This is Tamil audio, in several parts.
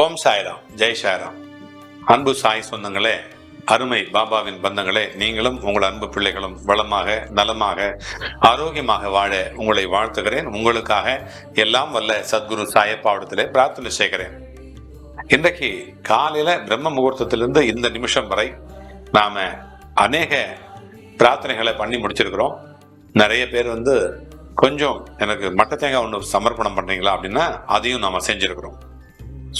ஓம் சாய்ராம். ஜெய் சாய்ராம். அன்பு சாய் சொந்தங்களே அருமை பாபாவின் பந்தங்களே நீங்களும் உங்கள் அன்பு பிள்ளைகளும் வளமாக நலமாக ஆரோக்கியமாக வாழ உங்களை வாழ்த்துகிறேன். உங்களுக்காக எல்லாம் வல்ல சத்குரு சாயப்பாவிடத்திலே பிரார்த்தனை செய்கிறேன். இன்றைக்கு காலையில பிரம்ம முகூர்த்தத்திலிருந்து இந்த நிமிஷம் வரை நாம அநேக பிரார்த்தனைகளை பண்ணி முடிச்சிருக்கிறோம். நிறைய பேர் வந்து கொஞ்சம் எனக்கு மட்ட தேங்காய் ஒன்று சமர்ப்பணம் பண்ணுறீங்களா அப்படின்னா அதையும் நாம செஞ்சிருக்கிறோம்.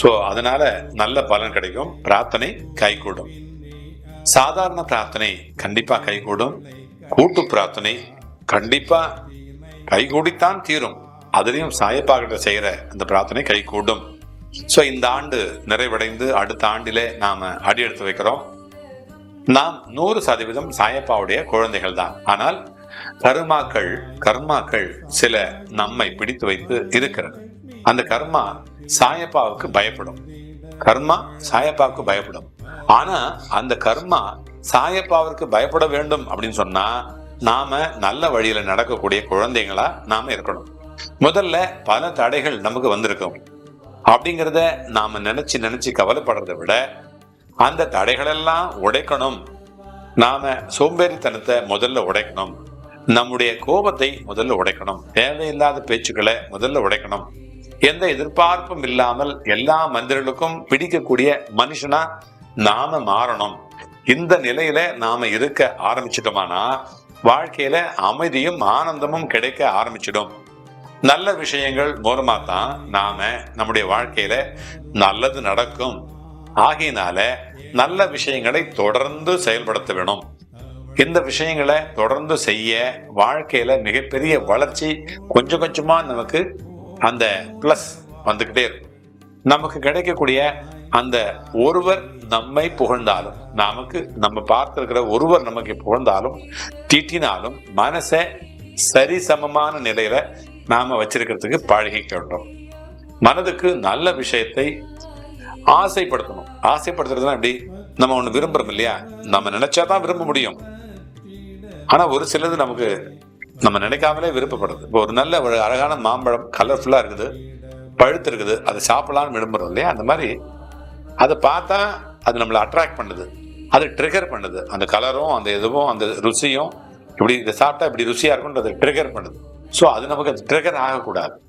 ஸோ அதனால நல்ல பலன் கிடைக்கும். பிரார்த்தனை கைகூடும். சாதாரண பிரார்த்தனை கண்டிப்பா கைகூடும். கூட்டு பிரார்த்தனை கண்டிப்பா கைகூடித்தான் தீரும். அதுலயும் சாயப்பாக்கிட்ட செய்யற அந்த பிரார்த்தனை கைகூடும். ஸோ இந்த ஆண்டு நிறைவடைந்து அடுத்த ஆண்டிலே நாம அடி எடுத்து வைக்கிறோம். நாம் நூறு சதவீதம் சாயப்பாவுடைய குழந்தைகள் தான். ஆனால் கருமாக்கள் கர்மாக்கள் சில நம்மை பிடித்து வைத்து இருக்கிறது. அந்த கர்மா சாயப்பாவுக்கு பயப்படும். கர்மா சாயப்பாவுக்கு பயப்படும். ஆனா அந்த கர்மா சாயப்பாவிற்கு பயப்பட வேண்டும் அப்படின்னு சொன்னா நாம நல்ல வழியில நடக்கக்கூடிய குழந்தைங்களா நாம இருக்கணும். முதல்ல பல தடைகள் நமக்கு வந்திருக்கும். அப்படிங்கிறத நாம நினைச்சு நினைச்சு கவலைப்படுறதை விட அந்த தடைகளெல்லாம் உடைக்கணும். நாம சோம்பேறித்தனத்தை முதல்ல உடைக்கணும். நம்முடைய கோபத்தை முதல்ல உடைக்கணும். தேவையில்லாத பேச்சுக்களை முதல்ல உடைக்கணும். எந்த எதிர்பார்ப்பும் இல்லாமல் எல்லா மனிதர்களுக்கும் பிடிக்கக்கூடிய மனுஷனா நாம மாறணும். இந்த நிலையில நாம இருக்க ஆரம்பிச்சிட்டோமானா வாழ்க்கையில அமைதியும் ஆனந்தமும் கிடைக்க ஆரம்பிச்சிடும். நல்ல விஷயங்கள் மூலமா தான் நாம நம்முடைய வாழ்க்கையில நல்லது நடக்கும். ஆகையினால நல்ல விஷயங்களை தொடர்ந்து செயல்படுத்த வேணும். இந்த விஷயங்களை தொடர்ந்து செய்ய வாழ்க்கையில மிகப்பெரிய வளர்ச்சி கொஞ்சம் கொஞ்சமா நமக்கு அந்த பிளஸ் வந்துகிட்டே இருக்கும். நமக்கு கிடைக்கக்கூடிய அந்த ஒருவர் நம்மை புகழ்ந்தாலும் நமக்கு நம்ம பார்த்திருக்கிற ஒருவர் நமக்கு புகழ்ந்தாலும் திட்டினாலும் மனசை சரிசமமான நிலையில நாம வச்சிருக்கிறதுக்கு வேண்டும். மனதுக்கு நல்ல விஷயத்தை ஆசைப்படுத்தணும். ஆசைப்படுத்துறதுனா எப்படி? நம்ம ஒன்று விரும்புறோம் இல்லையா? நம்ம நினைச்சாதான் விரும்ப முடியும். ஆனா ஒரு சிலது நமக்கு நம்ம நினைக்காமலே விருப்பப்படுது இப்போ ஒரு நல்ல ஒரு அழகான மாம்பழம் கலர்ஃபுல்லாக இருக்குது. பழுத்து இருக்குது. அதை சாப்பிடலாம்னு விரும்புகிறோம் இல்லையா? அந்த மாதிரி அதை பார்த்தா அது நம்மளை அட்ராக்ட் பண்ணுது. அது ட்ரிகர் பண்ணுது. அந்த கலரும் அந்த இதுவும் அந்த ருசியும் இப்படி இதை சாப்பிட்டா இப்படி ருசியாக இருக்கும்ன்றது ட்ரிகர் பண்ணுது. ஸோ அது நமக்கு அது ட்ரிகர் ஆகக்கூடாது.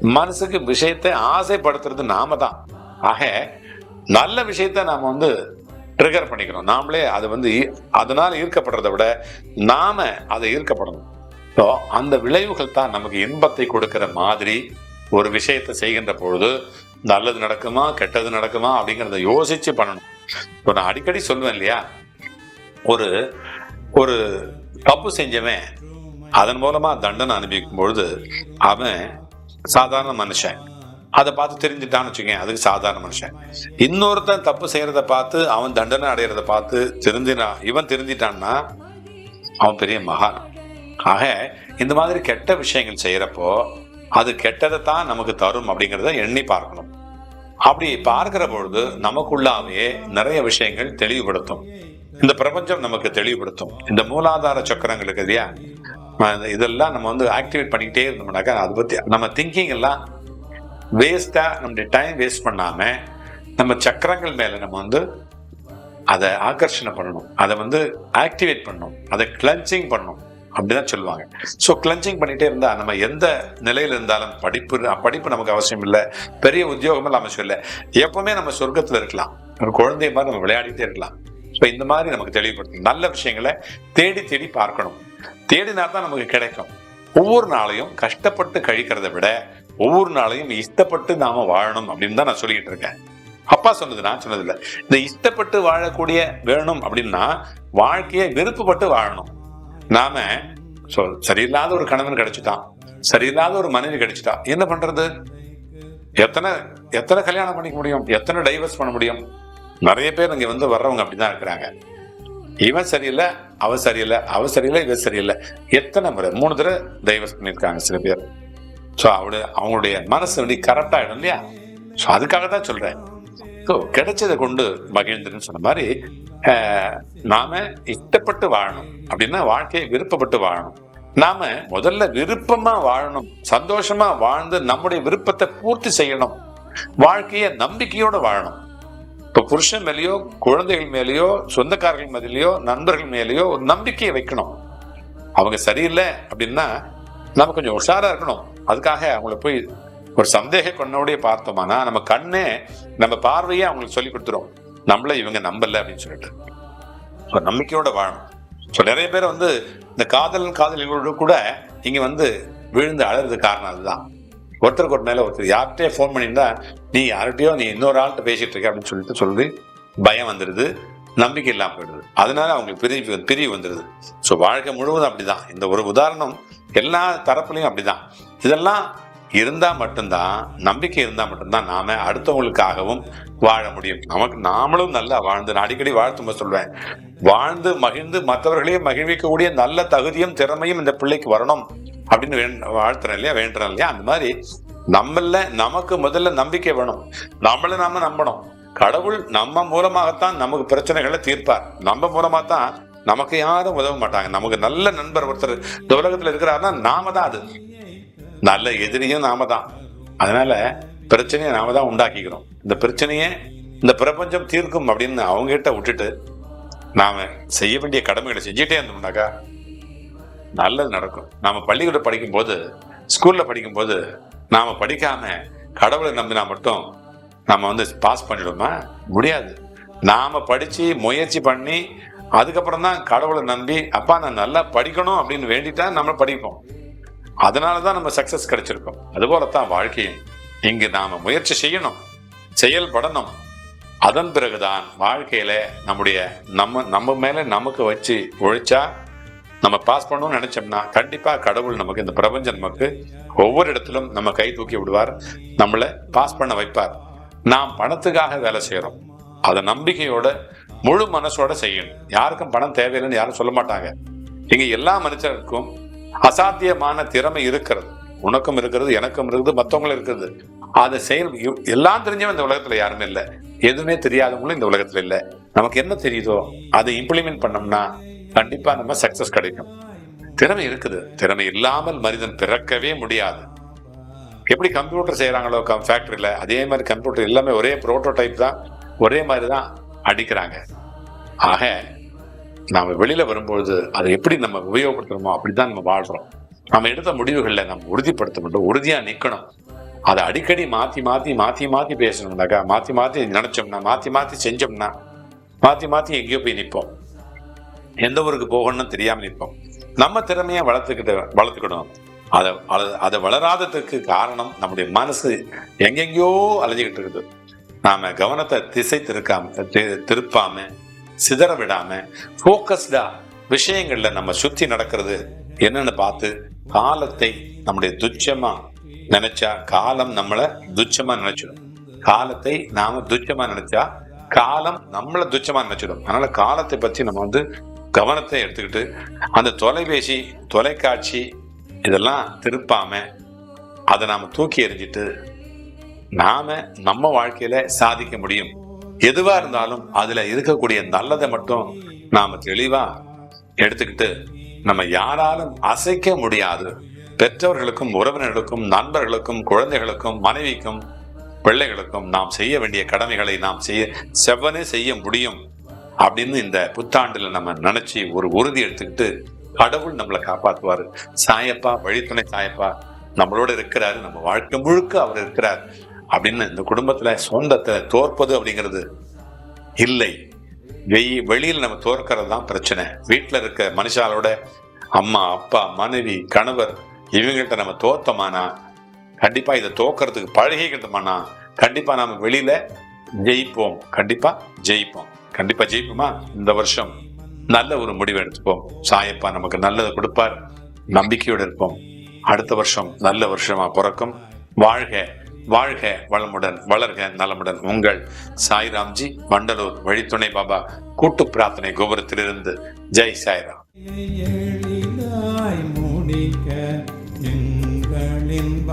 மனசுக்கு விஷயத்தை ஆசைப்படுத்துறது நாம தான். ஆக நல்ல விஷயத்த நாம் வந்து ட்ரிகர் பண்ணிக்கிறோம். நாமளே அது வந்து ஈ- அதனால ஈர்க்கப்படுறதை விட நாம அதை ஈர்க்கப்படணும். ஸோ அந்த விளைவுகள் தான் நமக்கு இன்பத்தை கொடுக்கிற மாதிரி ஒரு விஷயத்தை செய்கின்ற பொழுது நல்லது நடக்குமா கெட்டது நடக்குமா அப்படிங்கிறத யோசிச்சு பண்ணணும். இப்போ நான் அடிக்கடி சொல்லுவேன் இல்லையா? ஒரு ஒரு தப்பு செஞ்சவன் அதன் மூலமா தண்டனை அனுபவிக்கும் பொழுது அவன் சாதாரண மனுஷன். அதை பார்த்து தெரிஞ்சுட்டான்னு வச்சுக்கேன் அதுக்கு சாதாரண மனுஷன். இன்னொருத்தன் தப்பு செய்யறத பார்த்து அவன் தண்டனை அடையிறத பார்த்து திருந்தினா இவன் திருந்திட்டான்னா அவன் பெரிய மகான். ஆக இந்த மாதிரி கெட்ட விஷயங்கள் செய்கிறப்போ அது கெட்டதை தான் நமக்கு தரும் அப்படிங்கிறத எண்ணி பார்க்கணும். அப்படி பார்க்கிற பொழுது நமக்குள்ளாவே நிறைய விஷயங்கள் தெளிவுபடுத்தும். இந்த பிரபஞ்சம் நமக்கு தெளிவுபடுத்தும். இந்த மூலாதார சக்கரங்கள் இருக்கு இல்லையா? இதெல்லாம் நம்ம வந்து ஆக்டிவேட் பண்ணிக்கிட்டே இருந்தோம்னாக்கா அதை பற்றி நம்ம திங்கிங் எல்லாம் வேஸ்ட்டாக நம்முடைய டைம் வேஸ்ட் பண்ணாமல் நம்ம சக்கரங்கள் மேலே நம்ம வந்து அதை ஆகர்ஷணை பண்ணணும். அதை வந்து ஆக்டிவேட் பண்ணணும். அதை கிளன்சிங் பண்ணணும். அப்படிதான் சொல்லுவாங்க. ஸோ கிளன்சிங் பண்ணிட்டே இருந்தா நம்ம எந்த நிலையில இருந்தாலும் படிப்பு படிப்பு நமக்கு அவசியம் இல்லை. பெரிய உத்தியோகம் எல்லாம் அவசியம் இல்லை எப்பவுமே நம்ம சொர்க்கத்துல இருக்கலாம். ஒரு குழந்தைய மாதிரி நம்ம விளையாடிட்டே இருக்கலாம். ஸோ இந்த மாதிரி நமக்கு தெளிவுபடுத்தணும். நல்ல விஷயங்களை தேடி தேடி பார்க்கணும். தேடினா தான் நமக்கு கிடைக்கும். ஒவ்வொரு நாளையும் கஷ்டப்பட்டு கழிக்கிறதை விட ஒவ்வொரு நாளையும் இஷ்டப்பட்டு நாம வாழணும் அப்படின்னு தான் நான் சொல்லிட்டு இருக்கேன். அப்பா சொன்னது நான் சொன்னது இந்த இஷ்டப்பட்டு வாழக்கூடிய வேணும் அப்படின்னா வாழ்க்கையை விருப்பப்பட்டு வாழணும். நாம so, சரியில்லாத ஒரு கணவன் கிடைச்சிட்டான். சரியில்லாத ஒரு மனைவி கிடைச்சிட்டா என்ன பண்றது? எத்தனை எத்தனை கல்யாணம் பண்ணிக்க முடியும்? எத்தனை டைவர்ஸ் பண்ண முடியும்? நிறைய பேர் இங்க வந்து வர்றவங்க அப்படிதான் இருக்கிறாங்க. இவன் சரியில்லை அவ சரியில்லை அவ சரியில்லை இவன் சரியில்லை. எத்தனை முறை? மூணு தடவை டைவர்ஸ் பண்ணியிருக்காங்க சில பேர். ஸோ அவருடைய அவங்களுடைய மனசு வந்து கரெக்ட் ஆயிடும் இல்லையா? ஸோ அதுக்காக தான் சொல்றேன். ஸோ கிடைச்சதை கொண்டு மகிழ்ந்துன்னு சொன்ன மாதிரி நாம இஷ்டப்பட்டு வாழணும். அப்படின்னா வாழ்க்கையை விருப்பப்பட்டு வாழணும். நாம முதல்ல விருப்பமா வாழணும். சந்தோஷமா வாழ்ந்து நம்முடைய விருப்பத்தை பூர்த்தி செய்யணும். வாழ்க்கையை நம்பிக்கையோட வாழணும். இப்ப புருஷன் மேலேயோ குழந்தைகள் மேலேயோ சொந்தக்காரர்கள் மேலேயோ நண்பர்கள் மேலேயோ ஒரு நம்பிக்கையை வைக்கணும். அவங்க சரியில்லை அப்படின்னா நம்ம கொஞ்சம் உஷாரா இருக்கணும். அதுக்காக அவங்கள போய் ஒரு சந்தேக கண்ணோடய பார்த்தோமானா நம்ம கண்ணே நம்ம பார்வையே அவங்களுக்கு சொல்லி கொடுத்துரும். நம்மள இவங்க நம்பல அப்படின்னு சொல்லிட்டு. ஸோ நம்பிக்கையோட வாழணும். ஸோ நிறைய பேர் வந்து இந்த காதலன் காதலிகளோட கூட இங்கே வந்து விழுந்து அழறது காரணம் அதுதான். ஒருத்தருக்கு ஒரு மேலே ஒருத்தர். யார்கிட்டயே ஃபோன் பண்ணியிருந்தா நீ யார்கிட்டயோ நீ இன்னொரு ஆள்கிட்ட பேசிகிட்டு இருக்க அப்படின்னு சொல்லிட்டு சொல்லி பயம் வந்துடுது நம்பிக்கை இல்லாமல் போயிடுது. அதனால அவங்களுக்கு பிரிவு பிரிவு வந்துடுது ஸோ வாழ்க்கை முழுவதும் அப்படிதான். இந்த ஒரு உதாரணம் எல்லா தரப்புலையும் அப்படிதான். இதெல்லாம் இருந்தா மட்டும்தான் நம்பிக்கை இருந்தா மட்டும்தான் நாம அடுத்தவங்களுக்காகவும் வாழ முடியும். நமக்கு நாமளும் நல்லா வாழ்ந்து நான் அடிக்கடி வாழ்த்தும்போது சொல்வேன் வாழ்ந்து மகிழ்ந்து மற்றவர்களையும் மகிழ்விக்கக்கூடிய நல்ல தகுதியும் திறமையும் இந்த பிள்ளைக்கு வரணும் அப்படின்னு வாழ்த்துறேன் இல்லையா வேண்டுறேன் இல்லையா? அந்த மாதிரி நம்மள நமக்கு முதல்ல நம்பிக்கை வேணும். நம்மள நாம நம்பணும். கடவுள் நம்ம மூலமாகத்தான் நமக்கு பிரச்சனைகளை தீர்ப்பார். நம்ம மூலமாக தான் நமக்கு யாரும் உதவ மாட்டாங்க. நமக்கு நல்ல நண்பர் ஒருத்தர் இந்த உலகத்தில் இருக்கிறாருன்னா நாம தான் அது. நல்ல எதிரியும் நாம தான். அதனால பிரச்சனையை நாம தான் உண்டாக்கிக்கிறோம். இந்த பிரச்சனையை இந்த பிரபஞ்சம் தீர்க்கும் அப்படின்னு அவங்க கிட்ட விட்டுட்டு நாம செய்ய வேண்டிய கடமைகளை செஞ்சுட்டே இருந்தோம்னாக்கா நல்லது நடக்கும். நாம பள்ளிக்கூடம் படிக்கும்போது ஸ்கூல்ல படிக்கும்போது நாம படிக்காம கடவுளை நம்பினா மட்டும் நாம வந்து பாஸ் பண்ணிடுமா? முடியாது. நாம படிச்சு முயற்சி பண்ணி அதுக்கப்புறம் தான் கடவுளை நம்பி அப்பா நான் நல்லா படிக்கணும் அப்படின்னு வேண்டிட்டா நம்ம படிப்போம். அதனால தான் நம்ம சக்சஸ் கிடைச்சிருக்கோம். அதுபோலத்தான் வாழ்க்கையும். இங்கு நாம முயற்சி செய்யணும். செயல்படணும். அதன் பிறகுதான் வாழ்க்கையில நம்முடைய நம்ம நம்ம மேலே நமக்கு வச்சு உழைச்சா நம்ம பாஸ் பண்ணணும்னு நினைச்சோம்னா கண்டிப்பா கடவுள் நமக்கு இந்த பிரபஞ்சம் நமக்கு ஒவ்வொரு இடத்திலும் நம்ம கை தூக்கி விடுவார். நம்மளை பாஸ் பண்ண வைப்பார். நாம் பணத்துக்காக வேலை செய்யறோம் அதை நம்பிக்கையோட முழு மனசோட செய்யணும். யாருக்கும் பணம் தேவையில்லைன்னு யாரும் சொல்ல மாட்டாங்க. இங்க எல்லா மனுஷருக்கும் அசாத்தியமான திறமை இருக்கிறது. உனக்கும் இருக்கிறது எனக்கும் இருக்குது மற்றவங்களும் இருக்கிறது அதை செயல் எல்லாம் தெரிஞ்சவன் இந்த உலகத்துல யாருமே இல்லை. எதுவுமே தெரியாதவங்களும் இந்த உலகத்துல இல்லை. நமக்கு என்ன தெரியுதோ அதை இம்ப்ளிமெண்ட் பண்ணோம்னா கண்டிப்பா நம்ம சக்சஸ் கிடைக்கும். திறமை இருக்குது. திறமை இல்லாமல் மனிதன் பிறக்கவே முடியாது. எப்படி கம்ப்யூட்டர் செய்யறாங்களோ ஃபேக்ட்ரியில் அதே மாதிரி கம்ப்யூட்டர் எல்லாமே ஒரே ப்ரோட்டோடைப் தான் ஒரே மாதிரி தான் அடிக்கிறாங்க. ஆக நாம வெளியில் வரும்பொழுது அதை எப்படி நம்ம உபயோகப்படுத்துறோமோ அப்படிதான் நம்ம வாழ்கிறோம் நம்ம எடுத்த முடிவுகளில் நம்ம உறுதிப்படுத்த மட்டும் உறுதியா நிற்கணும் அதை அடிக்கடி மாற்றி மாற்றி மாற்றி மாற்றி பேசணும்னாக்கா மாற்றி மாற்றி நினைச்சோம்னா மாற்றி மாற்றி செஞ்சோம்னா மாற்றி மாற்றி எங்கேயோ போய் நிற்போம். எந்த ஊருக்கு போகணும்னு தெரியாமல் நிற்போம். நம்ம திறமையை வளர்த்துக்கிட்டு வளர்த்துக்கணும் அதை அதை- அதை வளராததுக்கு காரணம் நம்முடைய மனசு எங்கெங்கேயோ அலைஞ்சிக்கிட்டு இருக்குது. நாம கவனத்தை திசை திருக்காம திருப்பாமல் திருப்பாம சிதற விடாம ஃபோக்கஸ்டா விஷயங்கள்ல நம்ம சுத்தி நடக்கிறது என்னன்னு பார்த்து காலத்தை நம்முடைய துச்சமா நினைச்சா காலம் நம்மள துச்சமா நினைச்சிடும். காலத்தை நாம துச்சமா நினைச்சா காலம் நம்மள துச்சமா நினைச்சிடும். அதனால காலத்தை பத்தி நம்ம வந்து கவனத்தை எடுத்துக்கிட்டு அந்த தொலைபேசி தொலைக்காட்சி இதெல்லாம் திருப்பாம அதை நாம தூக்கி எறிஞ்சிட்டு நாம நம்ம வாழ்க்கையில சாதிக்க முடியும். எதுவா இருந்தாலும் அதுல இருக்கக்கூடிய நல்லதை மட்டும் நாம தெளிவா எடுத்துக்கிட்டு நம்ம யாராலும் அசைக்க முடியாது. பெற்றவர்களுக்கும் உறவினர்களுக்கும் நண்பர்களுக்கும் குழந்தைகளுக்கும் மனைவிக்கும் பிள்ளைகளுக்கும் நாம் செய்ய வேண்டிய கடமைகளை நாம் செய்ய செவ்வனே செய்ய முடியும் அப்படின்னு இந்த புத்தாண்டுல நம்ம நினைச்சு ஒரு உறுதி எடுத்துக்கிட்டு கடவுள் நம்மளை காப்பாற்றுவார் சாயப்பா வழித்துணை சாயப்பா நம்மளோட இருக்கிறாரு. நம்ம வாழ்க்கை முழுக்க அவர் இருக்கிறார். அப்படின்னு இந்த குடும்பத்தில் சொந்தத்தை தோற்பது அப்படிங்கிறது இல்லை. வெயி வெளியில் நம்ம தோற்கிறது தான் பிரச்சனை. வீட்டில் இருக்க மனுஷாலோட அம்மா அப்பா மனைவி கணவர் இவங்கள்ட்ட நம்ம தோத்தமானா கண்டிப்பாக இதை தோக்கறதுக்கு பழகிக்கிட்டோமானா கண்டிப்பாக நாம் வெளியில் ஜெயிப்போம். கண்டிப்பாக ஜெயிப்போம். கண்டிப்பாக ஜெயிப்போமா? இந்த வருஷம் நல்ல ஒரு முடிவு எடுத்துப்போம். சாயப்பா நமக்கு நல்லதை கொடுப்பார். நம்பிக்கையோடு இருப்போம். அடுத்த வருஷம் நல்ல வருஷமாக பிறக்கும். வாழ்க வாழ்க வளமுடன் வளர்க நலமுடன். உங்கள் சாய்ராம்ஜி வண்டலூர் வழித்துணை பாபா கூட்டு பிரார்த்தனை கோபுரத்திலிருந்து. ஜெய் சாய்ராம். முடிக்க எங்களின்